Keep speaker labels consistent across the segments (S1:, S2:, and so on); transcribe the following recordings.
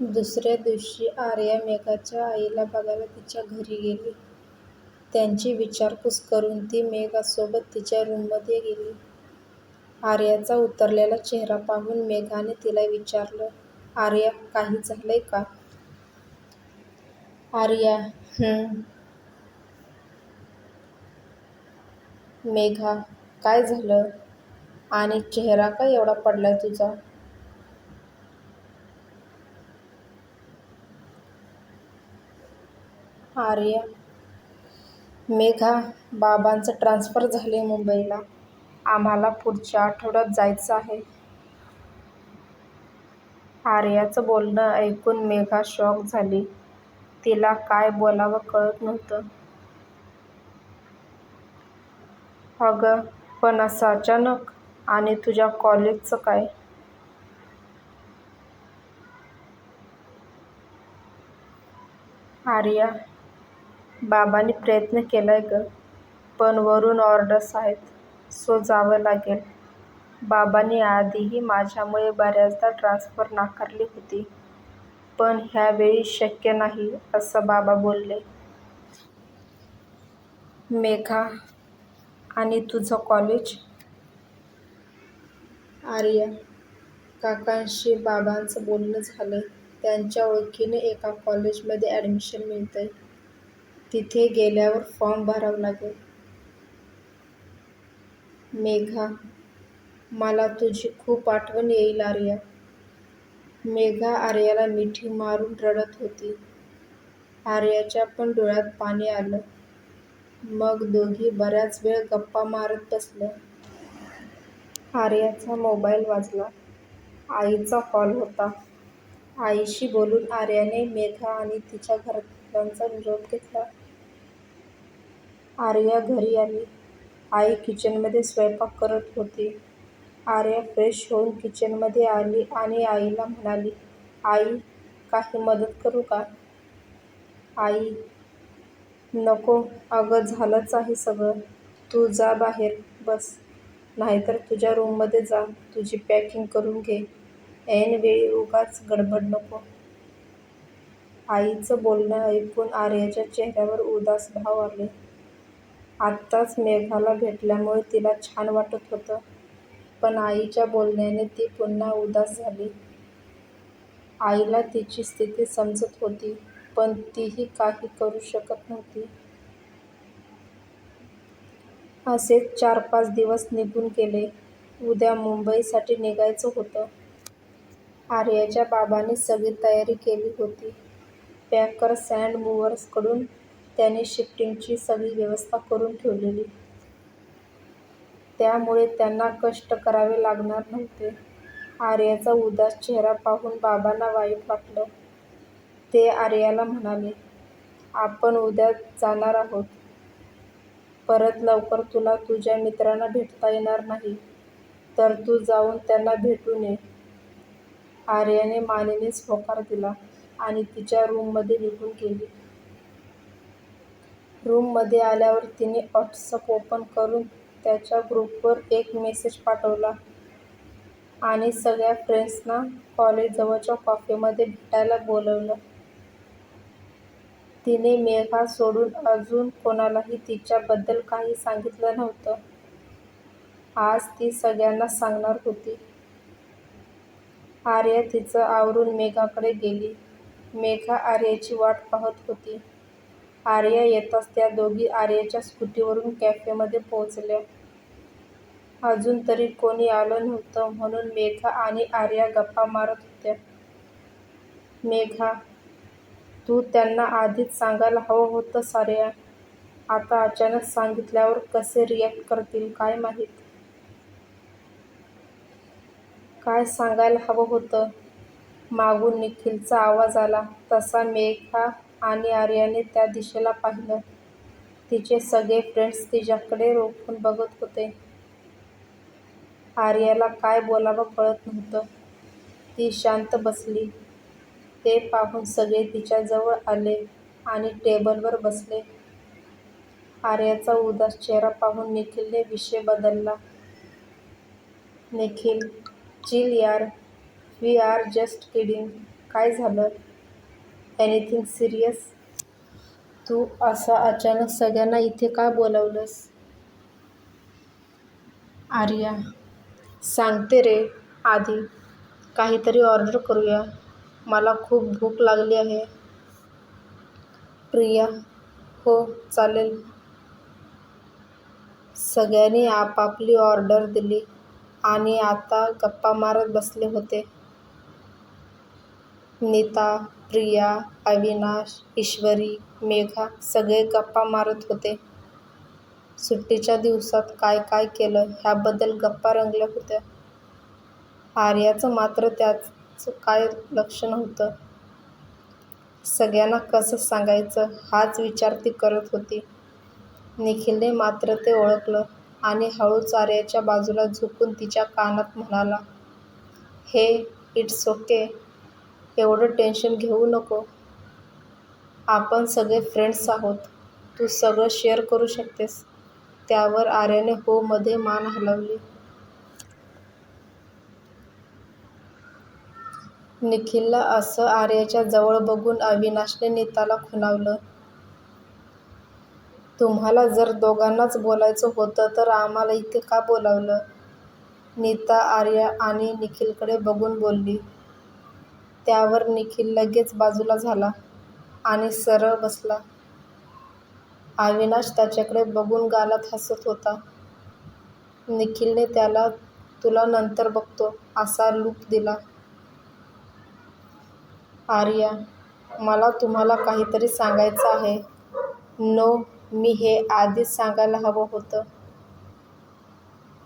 S1: दुसऱ्या दिवशी आर्या मेघाच्या आईला बघायला तिच्या घरी गेली. त्यांची विचारपूस करून ती मेघासोबत तिच्या रूममध्ये गेली. आर्याचा उतरलेला चेहरा पाहून मेघाने तिला विचारलं, आर्या काही झालंय का? आर्या हम्म. मेघा काय झालं? आणि चेहरा का एवढा पडलाय तुझा? आर्या मेघा बाबांचं ट्रान्सफर झाले मुंबईला. आम्हाला पुढच्या आठवड्यात जायचं आहे. आर्याचं बोलणं ऐकून मेघा शॉक झाली. तिला काय बोलावं कळत नव्हतं. अगं पण असं अचानक? आणि तुझ्या कॉलेजचं काय? आर्या बाबांनी प्रयत्न केलाय गं, पण वरून ऑर्डर्स आहेत, सो जावं लागेल. बाबांनी आधीही माझ्यामुळे बऱ्याचदा ट्रान्सफर नाकारली होती, पण ह्यावेळी शक्य नाही असं बाबा बोलले. मेघा आणि तुझं कॉलेज? आर्या काकांशी बाबांचं बोलणं झालंय. त्यांच्या ओळखीने एका कॉलेजमध्ये ऍडमिशन मिळतंय. तिथे गेल्यावर फॉर्म भरावं लागेल. मेघा मला तुझी खूप आठवण येईल आर्या. मेघा आर्याला मिठी मारून रडत होती. आर्याच्या पण डोळ्यात पाणी आलं. मग दोघी बऱ्याच वेळ गप्पा मारत बसल्या. आर्याचा मोबाईल वाजला. आईचा कॉल होता. आईशी बोलून आर्याने मेघा आणि तिच्या घरात त्यांचा निरोप घेतला. आर्या घरी आली. आई किचनमध्ये स्वयंपाक करत होती. आर्या फ्रेश होऊन किचनमध्ये आली आणि आईला म्हणाली, आई काही मदत करू का? आई नको अगं झालंच आहे सगळं. तू जा बाहेर बस, नाहीतर तुझ्या रूममध्ये जा तुझी पॅकिंग करून घे. ऐनवेळी उगाच गडबड नको. आईचं बोलणं ऐकून आर्याच्या चेहऱ्यावर उदास भाव आले. आत्ताच मेघाला भेटल्यामुळे तिला छान वाटत होतं, पण आईच्या बोलण्याने ती पुन्हा उदास झाली. आईला तिची स्थिती समजत होती, पण तीही काही करू शकत नव्हती. असेच चार-पाच दिवस निघून गेले. उद्या मुंबईसाठी निघायचं होतं. आर्याच्या बाबांनी सगळी तयारी केली होती. पॅकर्स अँड मूव्हर्सकडून त्यांनी शिफ्टिंगची सगळी व्यवस्था करून ठेवलेली. त्यामुळे त्यांना कष्ट करावे लागणार नव्हते. आर्याचा उदास चेहरा पाहून बाबांना वाईट वाटलं. ते आर्याला म्हणाले, आपण उद्या जाणार आहोत. परत लवकर तुला तुझ्या मित्रांना भेटता येणार नाही, तर तू जाऊन त्यांना भेटून ये. आर्याने मानेनेच होकार दिला आणि तिच्या रूममध्ये निघून गेली. रूममध्ये आल्यावर तिने व्हॉट्सअप ओपन करून त्याच्या ग्रुपवर एक मेसेज पाठवला आणि सगळ्या फ्रेंड्सना कॉलेजजवळच्या कॅफेमध्ये भेटायला बोलावलं. तिने मेघा सोडून अजून कोणालाही तिच्याबद्दल काही सांगितलं नव्हतं. आज ती सगळ्यांना सांगणार होती. आर्या तिचं आवरून मेघाकडे गेली. मेघा आर्याची वाट पाहत होती. आर्या येताच त्या दोघी आर्याच्या स्कूटीवरून कॅफेमध्ये पोहोचल्या. अजून तरी कोणी आलं नव्हतं म्हणून मेघा आणि आर्या गप्पा मारत होत्या. मेघा तू त्यांना आधीच सांगायला हवं होतं आर्या. आता अचानक सांगितल्यावर कसे रिॲक्ट करतील काय माहीत? काय सांगायला हवं होतं? मागून निखिलचा आवाज आला तसा मेघा आणि आर्याने त्या दिशेला पाहिलं. तिचे सगळे फ्रेंड्स तिच्याकडे रोखून बघत होते. आर्याला काय बोलावं कळत नव्हतं. ती शांत बसली. ते पाहून सगळे तिच्याजवळ आले आणि टेबलवर बसले. आर्याचा उदास चेहरा पाहून निखिलने विषय बदलला. निखिल चिल यार, वी आर जस्ट किडिंग. काय झालं? एनिथिंग सिरियस तू असं अचानक सगळ्यांना इथे का बोलावलंस? आर्या सांगते रे आधी काहीतरी ऑर्डर करूया. मला खूप भूक लागली आहे. प्रिया हो चालेल. सगळ्यांनी आपापली ऑर्डर दिली आणि आता गप्पा मारत बसले होते. नीता प्रिया अविनाश ईश्वरी मेघा सगळे गप्पा मारत होते. सुट्टीच्या दिवसात काय काय केलं ह्याबद्दल गप्पा रंगल्या होत्या. आर्याचं मात्र त्याचं काय लक्ष नव्हतं. सगळ्यांना कसं सांगायचं हाच विचार ती करत होती. निखिलने मात्र ते ओळखलं आणि हळूच आर्याच्या बाजूला झुकून तिच्या कानात म्हणाला हे इट्स ओके. एवढं टेन्शन घेऊ नको. आपण सगळे फ्रेंड्स आहोत. तू सगळं शेअर करू शकतेस. त्यावर आर्याने हो मध्ये मान हलवली. निखिलला असं आर्याच्या जवळ बघून अविनाशने नीताला खुणावलं. तुम्हाला जर दोघांनाच बोलायचं होतं तर आम्हाला इथे का बोलावलं? नीता आर्या आणि निखिलकडे बघून बोलली. त्यावर निखिल लगेच बाजूला झाला आणि सरळ बसला. अविनाश त्याच्याकडे बघून गालात हसत होता. निखिलने त्याला तुला नंतर बघतो असा लूक दिला. आर्या मला तुम्हाला काहीतरी सांगायचं आहे. नो मी हे आधीच सांगायला हवं होतं.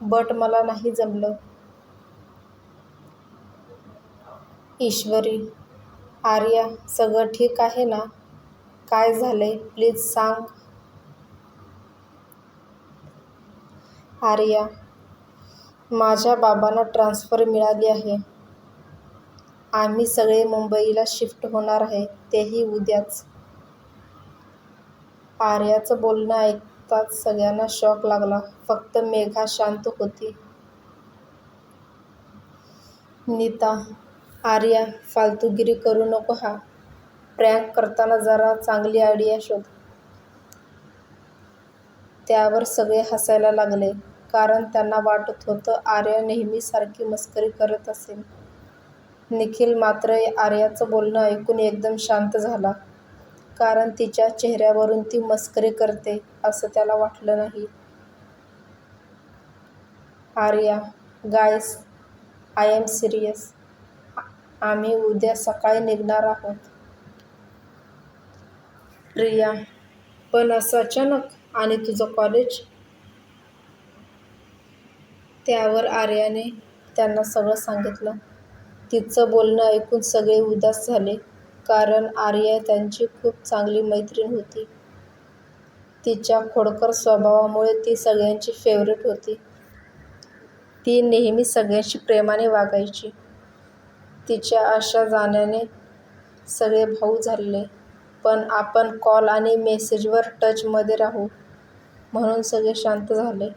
S1: बट मला नाही जमलं. ईश्वरी आर्या सगळं ठीक आहे ना? काय झालंय? प्लीज सांग. आर्या माझ्या बाबांना ट्रान्सफर मिळाली आहे. आम्ही सगळे मुंबईला शिफ्ट होणार आहे तेही उद्याच. आर्याचं बोलणं ऐकताच सगळ्यांना शॉक लागला. फक्त मेघा शांत होती. नीता आर्या फालतूगिरी करू नको हा. प्रँक करताना जरा चांगली आयडिया शोध. त्यावर सगळे हसायला लागले कारण त्यांना वाटत होतं आर्या नेहमीसारखी मस्करी करत असेल. निखिल मात्र आर्याचं बोलणं ऐकून एकदम शांत झाला कारण तिच्या चेहऱ्यावरून ती मस्करी करते असं त्याला वाटलं नाही. Arya guys I am serious आम्ही उद्या सकाळी निघणार आहोत. प्रिया पण असं अचानक आणि तुझं कॉलेज त्यावर आर्याने त्यांना सगळं सांगितलं. तिचं बोलणं ऐकून सगळे उदास झाले कारण आर्या त्यांची खूप चांगली मैत्रीण होती. तिच्या खोडकर स्वभावामुळे ती सगळ्यांची फेवरेट होती. ती नेहमी सगळ्यांशी प्रेमाने वागायची. तिच्या अशा जाण्याने सगळे भाऊ झाले. पण आपण कॉल आणि मेसेजवर टचमध्ये राहू म्हणून सगळे शांत झाले.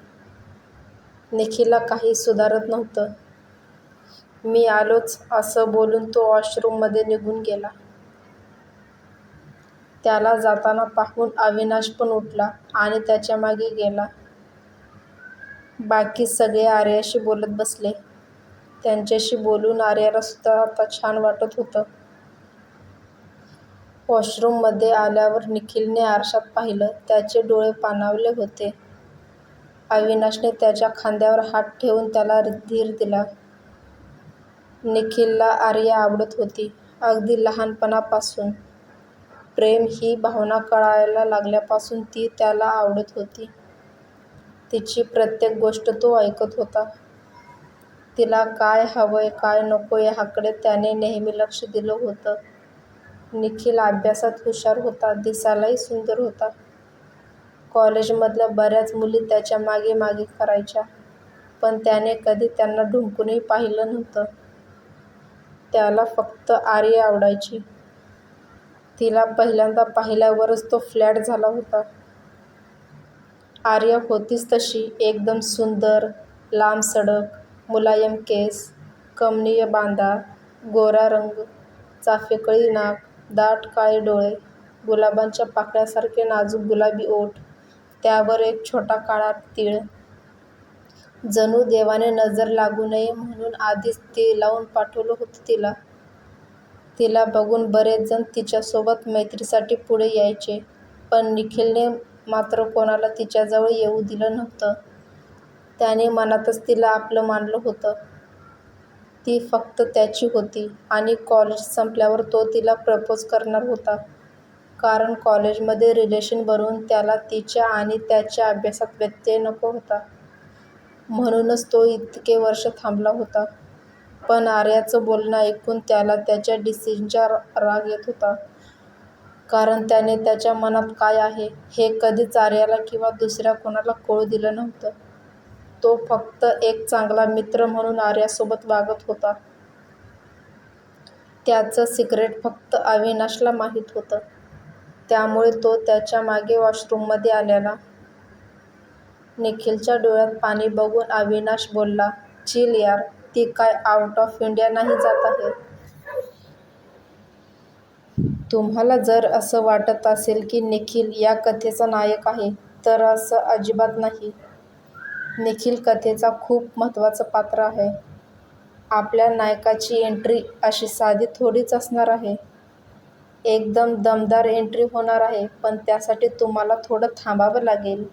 S1: निखिलला काही सुधारत नव्हतं. मी आलोच असं बोलून तो वॉशरूममध्ये निघून गेला. त्याला जाताना पाहून अविनाश पण उठला आणि त्याच्यामागे गेला. बाकी सगळे आर्याशी बोलत बसले. त्यांच्याशी बोलून आर्याला सुद्धा आता छान वाटत होतं. वॉशरूममध्ये आल्यावर निखिलने आरशात पाहिलं त्याचे डोळे पाणावले होते. अविनाशने त्याच्या खांद्यावर हात ठेवून त्याला धीर दिला. निखिलला आर्या आवडत होती अगदी लहानपणापासून. प्रेम ही भावना कळायला लागल्यापासून ती त्याला आवडत होती. तिची प्रत्येक गोष्ट तो ऐकत होता. तिला काय हवंय काय नको ह्याकडे त्याने नेहमी लक्ष दिलं होतं. निखिल अभ्यासात हुशार होता दिसायलाही सुंदर होता. कॉलेजमधल्या बऱ्याच मुली त्याच्यामागे मागे करायच्या पण त्याने कधी त्यांना ढुंकूनही पाहिलं नव्हतं. त्याला फक्त आर्या आवडायची. तिला पहिल्यांदा पाहिल्यावरच तो फ्लॅट झाला होता. आर्या होतीच तशी एकदम सुंदर लांब सडक मुलायम केस कमनीय बांधा गोरा रंग चाफेकळी नाक, दाट काळे डोळे, गुलाबांच्या पाकळ्यासारखे नाजूक गुलाबी ओठ, त्यावर एक छोटा काळा तीळ. जणू देवाने नजर लागू नये म्हणून आधीच तीळ लावून पाठवलं होतं तिला. तिला बघून बरेच जण तिच्यासोबत मैत्रीसाठी पुढे यायचे. पण निखिलने मात्र कोणाला तिच्याजवळ येऊ दिलं नव्हतं. त्याने मनातच तिला आपलं मानलं होतं. ती फक्त त्याची होती आणि कॉलेज संपल्यावर तो तिला प्रपोज करणार होता. कारण कॉलेजमध्ये रिलेशन बनवून त्याला तिच्या आणि त्याच्या अभ्यासात व्यत्यय नको होता. म्हणूनच तो इतके वर्ष थांबला होता. पण आर्याचं बोलणं ऐकून त्याला त्याच्या डिसिजनचा राग येत होता. कारण त्याने त्याच्या मनात काय आहे, हे कधीच आर्याला किंवा दुसऱ्या कोणाला कळू दिलं नव्हतं. तो फक्त एक चांगला मित्र म्हणून आर्यासोबत वागत होता. त्याचं सिक्रेट फक्त अविनाशला माहीत होतं. त्यामुळे तो त्याच्यामागे वॉशरूममध्ये आलेला. निखिलच्या डोळ्यात पाणी बघून अविनाश बोलला, चिल यार, ती काय आऊट ऑफ इंडिया नाही जात आहे. तुम्हाला जर असं वाटत असेल की निखिल या कथेचा नायक आहे, तर असं अजिबात नाही. निखिल कथेचा खूप महत्त्वाचं पात्र आहे. आपल्या नायकाची एंट्री अशी साधी थोडीच असणार आहे. एकदम दमदार एंट्री होणार आहे. पण त्यासाठी तुम्हाला थोडं थांबावं लागेल.